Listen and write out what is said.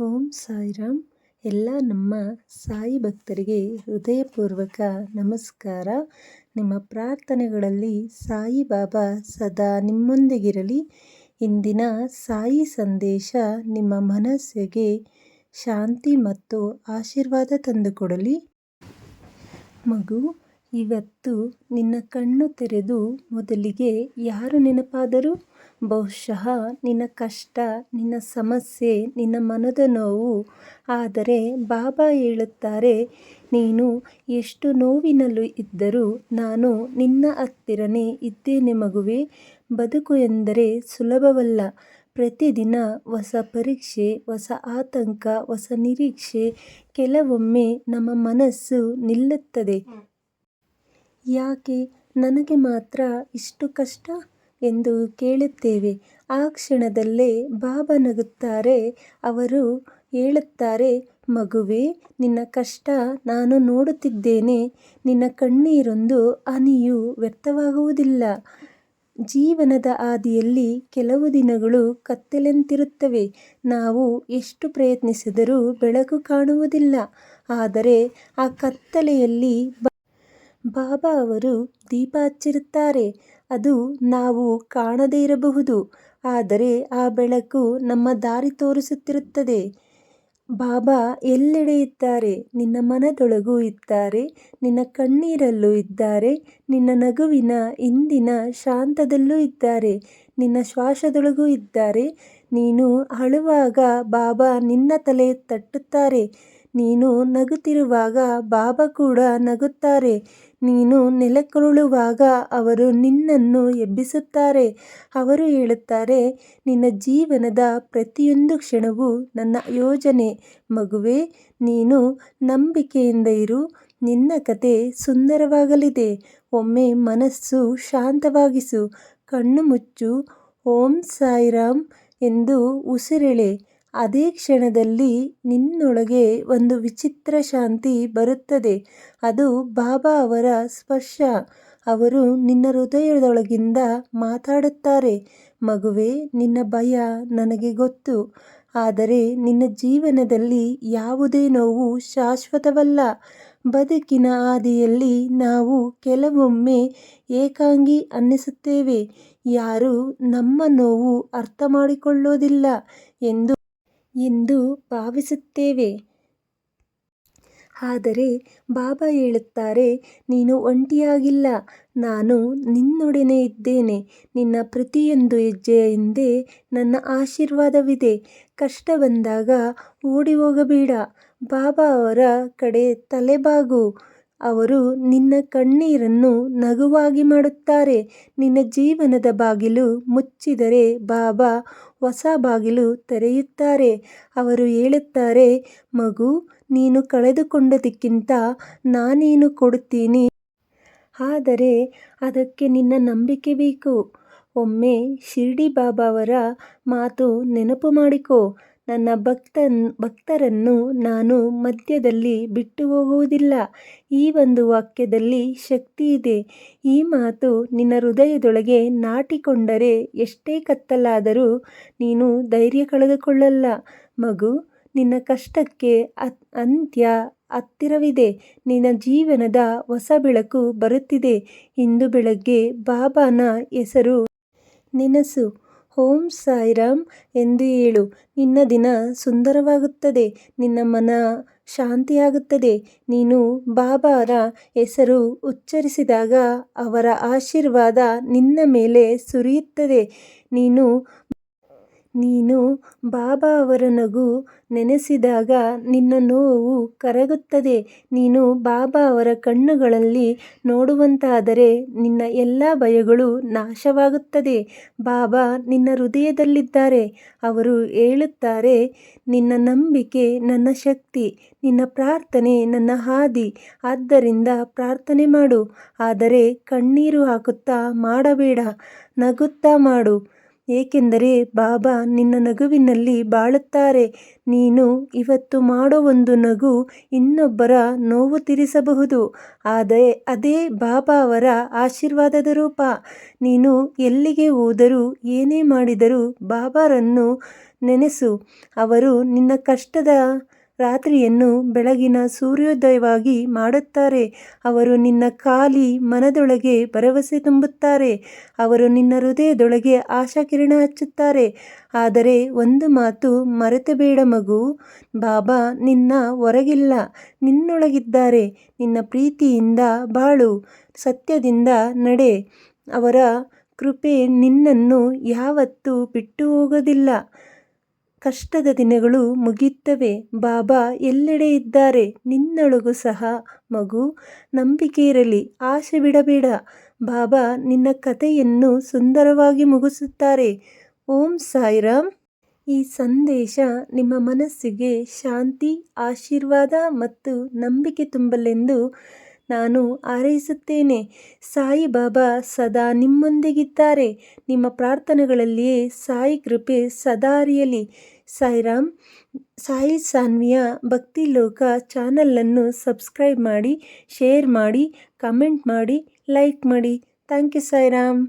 ಓಂ ಸಾಯಿರಾಮ್. ಎಲ್ಲ ನಮ್ಮ ಸಾಯಿ ಭಕ್ತರಿಗೆ ಹೃದಯಪೂರ್ವಕ ನಮಸ್ಕಾರ. ನಿಮ್ಮ ಪ್ರಾರ್ಥನೆಗಳಲ್ಲಿ ಸಾಯಿಬಾಬಾ ಸದಾ ನಿಮ್ಮೊಂದಿಗಿರಲಿ. ಇಂದಿನ ಸಾಯಿ ಸಂದೇಶ ನಿಮ್ಮ ಮನಸ್ಸಿಗೆ ಶಾಂತಿ ಮತ್ತು ಆಶೀರ್ವಾದ ತಂದುಕೊಡಲಿ. ಮಗು ಇವತ್ತು ನಿನ್ನ ಕಣ್ಣು ತೆರೆದು ಮೊದಲಿಗೆ ಯಾರು ನೆನಪಾದರು? ಬಹುಶಃ ನಿನ್ನ ಕಷ್ಟ, ನಿನ್ನ ಸಮಸ್ಯೆ, ನಿನ್ನ ಮನದ ನೋವು. ಆದರೆ ಬಾಬಾ ಹೇಳುತ್ತಾರೆ, ನೀನು ಎಷ್ಟು ನೋವಿನಲ್ಲೂ ಇದ್ದರೂ ನಾನು ನಿನ್ನ ಹತ್ತಿರನೇ ಇದ್ದೇನೆ ಮಗುವೆ. ಬದುಕು ಎಂದರೆ ಸುಲಭವಲ್ಲ. ಪ್ರತಿದಿನ ಹೊಸ ಪರೀಕ್ಷೆ, ಹೊಸ ಆತಂಕ, ಹೊಸ ನಿರೀಕ್ಷೆ, ಕೆಲವೊಮ್ಮೆ ನಮ್ಮ ಮನಸ್ಸು ನಿಲ್ಲುತ್ತದೆ. ಯಾಕೆ ನನಗೆ ಮಾತ್ರ ಇಷ್ಟು ಕಷ್ಟ? ಎಂದು ಕೇಳುತ್ತೇವೆ. ಆ ಕ್ಷಣದಲ್ಲೇ ಬಾಬಾ ನಗುತ್ತಾರೆ. ಅವರು ಹೇಳುತ್ತಾರೆ, ಮಗುವೇ, ನಿನ್ನ ಕಷ್ಟ ನಾನು ನೋಡುತ್ತಿದ್ದೇನೆ. ನಿನ್ನ ಕಣ್ಣೀರೊಂದು ಹನಿಯೂ ವ್ಯರ್ಥವಾಗುವುದಿಲ್ಲ. ಜೀವನದ ಹಾದಿಯಲ್ಲಿ ಕೆಲವು ದಿನಗಳು ಕತ್ತಲೆಂತಿರುತ್ತವೆ. ನಾವು ಎಷ್ಟು ಪ್ರಯತ್ನಿಸಿದರೂ ಬೆಳಕು ಕಾಣುವುದಿಲ್ಲ. ಆದರೆ ಆ ಕತ್ತಲೆಯಲ್ಲಿ ಬಾಬಾ ಅವರು ದೀಪ ಹಚ್ಚಿರುತ್ತಾರೆ. ಅದು ನಾವು ಕಾಣದೇ ಇರಬಹುದು. ಆದರೆ ಆ ಬೆಳಕು ನಮ್ಮ ದಾರಿ ತೋರಿಸುತ್ತಿರುತ್ತದೆ. ಬಾಬಾ ಎಲ್ಲೆಡೆ ಇದ್ದಾರೆ. ನಿನ್ನ ಮನದೊಳಗೂ ಇದ್ದಾರೆ. ನಿನ್ನ ಕಣ್ಣೀರಲ್ಲೂ ಇದ್ದಾರೆ. ನಿನ್ನ ನಗುವಿನ ಇಂದಿನ ಶಾಂತದಲ್ಲೂ ಇದ್ದಾರೆ. ನಿನ್ನ ಶ್ವಾಸದೊಳಗೂ ಇದ್ದಾರೆ. ನೀನು ಅಳುವಾಗ ಬಾಬಾ ನಿನ್ನ ತಲೆ ತಟ್ಟುತ್ತಾರೆ. ನೀನು ನಗುತ್ತಿರುವಾಗ ಬಾಬಾ ಕೂಡ ನಗುತ್ತಾರೆ. ನೀನು ನೆಲಕ್ಕುರುಳುವಾಗ ಅವರು ನಿನ್ನನ್ನು ಎಬ್ಬಿಸುತ್ತಾರೆ. ಅವರು ಹೇಳುತ್ತಾರೆ, ನಿನ್ನ ಜೀವನದ ಪ್ರತಿಯೊಂದು ಕ್ಷಣವೂ ನನ್ನ ಯೋಜನೆ. ಮಗುವೆ, ನೀನು ನಂಬಿಕೆಯಿಂದ ಇರು. ನಿನ್ನ ಕತೆ ಸುಂದರವಾಗಲಿದೆ. ಒಮ್ಮೆ ಮನಸ್ಸು ಶಾಂತವಾಗಿಸು. ಕಣ್ಣು ಮುಚ್ಚು. ಓಂ ಸಾಯಿರಾಮ್ ಎಂದು ಉಸಿರೆಳೆ. ಅದೇ ಕ್ಷಣದಲ್ಲಿ ನಿನ್ನೊಳಗೆ ಒಂದು ವಿಚಿತ್ರ ಶಾಂತಿ ಬರುತ್ತದೆ. ಅದು ಬಾಬಾ ಅವರ ಸ್ಪರ್ಶ. ಅವರು ನಿನ್ನ ಹೃದಯದೊಳಗಿಂದ ಮಾತಾಡುತ್ತಾರೆ. ಮಗುವೇ, ನಿನ್ನ ಭಯ ನನಗೆ ಗೊತ್ತು. ಆದರೆ ನಿನ್ನ ಜೀವನದಲ್ಲಿ ಯಾವುದೇ ನೋವು ಶಾಶ್ವತವಲ್ಲ. ಬದುಕಿನ ಹಾದಿಯಲ್ಲಿ ನಾವು ಕೆಲವೊಮ್ಮೆ ಏಕಾಂಗಿ ಅನ್ನಿಸುತ್ತೇವೆ. ಯಾರೂ ನಮ್ಮ ನೋವು ಅರ್ಥ ಮಾಡಿಕೊಳ್ಳೋದಿಲ್ಲ ಎಂದು ಎಂದು ಭಾವಿಸುತ್ತೇವೆ. ಆದರೆ ಬಾಬಾ ಹೇಳುತ್ತಾರೆ, ನೀನು ಒಂಟಿಯಾಗಿಲ್ಲ, ನಾನು ನಿನ್ನೊಡನೆ ಇದ್ದೇನೆ, ನಿನ್ನ ಪ್ರತಿಯೊಂದು ಹೆಜ್ಜೆಯ ಹಿಂದೆ ನನ್ನ ಆಶೀರ್ವಾದವಿದೆ. ಕಷ್ಟ ಬಂದಾಗ ಓಡಿ ಹೋಗಬೇಡ ಬಾಬಾ ಅವರ ಕಡೆ ತಲೆಬಾಗು. ಅವರು ನಿನ್ನ ಕಣ್ಣೀರನ್ನು ನಗುವಾಗಿ ಮಾಡುತ್ತಾರೆ. ನಿನ್ನ ಜೀವನದ ಬಾಗಿಲು ಮುಚ್ಚಿದರೆ ಬಾಬಾ ಹೊಸ ಬಾಗಿಲು ತೆರೆಯುತ್ತಾರೆ. ಅವರು ಹೇಳುತ್ತಾರೆ, ಮಗು, ನೀನು ಕಳೆದುಕೊಂಡದಕ್ಕಿಂತ ನಾನೇನು ಕೊಡುತ್ತೀನಿ? ಆದರೆ ಅದಕ್ಕೆ ನಿನ್ನ ನಂಬಿಕೆ ಬೇಕು. ಒಮ್ಮೆ ಶಿರ್ಡಿ ಬಾಬಾ ಅವರ ಮಾತು ನೆನಪು ಮಾಡಿಕೋ. ನನ್ನ ಭಕ್ತ ಭಕ್ತರನ್ನು ನಾನು ಮಧ್ಯದಲ್ಲಿ ಬಿಟ್ಟು ಹೋಗುವುದಿಲ್ಲ. ಈ ಒಂದು ವಾಕ್ಯದಲ್ಲಿ ಶಕ್ತಿ ಇದೆ. ಈ ಮಾತು ನಿನ್ನ ಹೃದಯದೊಳಗೆ ನಾಟಿಕೊಂಡರೆ ಎಷ್ಟೇ ಕತ್ತಲಾದರೂ ನೀನು ಧೈರ್ಯ ಕಳೆದುಕೊಳ್ಳಲ್ಲ. ಮಗು, ನಿನ್ನ ಕಷ್ಟಕ್ಕೆ ಅಂತ್ಯ ಹತ್ತಿರವಿದೆ. ನಿನ್ನ ಜೀವನದ ಹೊಸ ಬೆಳಕು ಬರುತ್ತಿದೆ. ಇಂದು ಬೆಳಗ್ಗೆ ಬಾಬಾನ ಹೆಸರು, ನೆನಸು. ಓಂ ಸಾಯಿರಾಮ್ ಎಂದು ಹೇಳು. ನಿನ್ನ ದಿನ ಸುಂದರವಾಗುತ್ತದೆ, ನಿನ್ನ ಮನ ಶಾಂತಿಯಾಗುತ್ತದೆ. ನೀನು ಬಾಬಾರ ಹೆಸರು ಉಚ್ಚರಿಸಿದಾಗ ಅವರ ಆಶೀರ್ವಾದ ನಿನ್ನ ಮೇಲೆ ಸುರಿಯುತ್ತದೆ. ನೀನು ನೀನು ಬಾಬಾ ಅವರ ನಗು ನೆನೆಸಿದಾಗ ನಿನ್ನ ನೋವು ಕರಗುತ್ತದೆ. ನೀನು ಬಾಬಾ ಅವರ ಕಣ್ಣುಗಳಲ್ಲಿ ನೋಡುವಂತಾದರೆ ನಿನ್ನ ಎಲ್ಲ ಭಯಗಳು ನಾಶವಾಗುತ್ತದೆ. ಬಾಬಾ ನಿನ್ನ ಹೃದಯದಲ್ಲಿದ್ದಾರೆ. ಅವರು ಹೇಳುತ್ತಾರೆ, ನಿನ್ನ ನಂಬಿಕೆ ನನ್ನ ಶಕ್ತಿ, ನಿನ್ನ ಪ್ರಾರ್ಥನೆ ನನ್ನ ಹಾದಿ, ಆದ್ದರಿಂದ ಪ್ರಾರ್ಥನೆ ಮಾಡು. ಆದರೆ ಕಣ್ಣೀರು ಹಾಕುತ್ತಾ ಮಾಡಬೇಡ, ನಗುತ್ತಾ ಮಾಡು. ಏಕೆಂದರೆ ಬಾಬಾ ನಿನ್ನ ನಗುವಿನಲ್ಲಿ ಬಾಳುತ್ತಾರೆ. ನೀನು ಇವತ್ತು ಮಾಡೋ ಒಂದು ನಗು ಇನ್ನೊಬ್ಬರ ನೋವು ತೀರಿಸಬಹುದು. ಆದರೆ ಅದೇ ಬಾಬಾ ಅವರ ಆಶೀರ್ವಾದದ ರೂಪ. ನೀನು ಎಲ್ಲಿಗೆ ಹೋದರೂ ಏನೇ ಮಾಡಿದರೂ ಬಾಬಾರನ್ನು ನೆನೆಸು. ಅವರು ನಿನ್ನ ಕಷ್ಟದ ರಾತ್ರಿಯನ್ನು ಬೆಳಗಿನ ಸೂರ್ಯೋದಯವಾಗಿ ಮಾಡುತ್ತಾರೆ. ಅವರು ನಿನ್ನ ಖಾಲಿ ಮನದೊಳಗೆ ಭರವಸೆ ತುಂಬುತ್ತಾರೆ. ಅವರು ನಿನ್ನ ಹೃದಯದೊಳಗೆ ಆಶಾಕಿರಣ ಹಚ್ಚುತ್ತಾರೆ. ಆದರೆ ಒಂದು ಮಾತು ಮರೆತಬೇಡ ಮಗು. ಬಾಬಾ, ನಿನ್ನ ಹೊರಗಿಲ್ಲ. ನಿನ್ನೊಳಗಿದ್ದಾರೆ. ನಿನ್ನ ಪ್ರೀತಿಯಿಂದ ಬಾಳು. ಸತ್ಯದಿಂದ ನಡೆ. ಅವರ ಕೃಪೆ ನಿನ್ನನ್ನು ಯಾವತ್ತೂ ಬಿಟ್ಟು ಹೋಗೋದಿಲ್ಲ. ಕಷ್ಟದ ದಿನಗಳು ಮುಗಿಯುತ್ತವೆ. ಬಾಬಾ ಎಲ್ಲೆಡೆ ಇದ್ದಾರೆ. ನಿನ್ನೊಳಗೂ ಸಹ. ಮಗು, ನಂಬಿಕೆ ಇರಲಿ. ಆಶೆ ಬಿಡಬೇಡ. ಬಾಬಾ ನಿನ್ನ ಕಥೆಯನ್ನು ಸುಂದರವಾಗಿ ಮುಗಿಸುತ್ತಾರೆ. ಓಂ ಸಾಯಿರಾಮ್. ಈ ಸಂದೇಶ ನಿಮ್ಮ ಮನಸ್ಸಿಗೆ ಶಾಂತಿ, ಆಶೀರ್ವಾದ ಮತ್ತು ನಂಬಿಕೆ ತುಂಬಲೆಂದು ನಾನು ಹಾರೈಸುತ್ತೇನೆ. ಸಾಯಿ ಬಾಬಾ ಸದಾ ನಿಮ್ಮೊಂದಿಗಿದ್ದಾರೆ. ನಿಮ್ಮ ಪ್ರಾರ್ಥನೆಗಳಲ್ಲಿಯೇ ಸಾಯಿ ಕೃಪೆ ಸದಾ ಹರಿಯಲಿ ಸಾಯಿರಾಮ್. ಸಾಯಿ ಸಾನ್ವಿಯ ಭಕ್ತಿ ಲೋಕ ಚಾನಲನ್ನು ಸಬ್ಸ್ಕ್ರೈಬ್ ಮಾಡಿ, ಶೇರ್ ಮಾಡಿ, ಕಮೆಂಟ್ ಮಾಡಿ, ಲೈಕ್ ಮಾಡಿ. Thank you Sairam.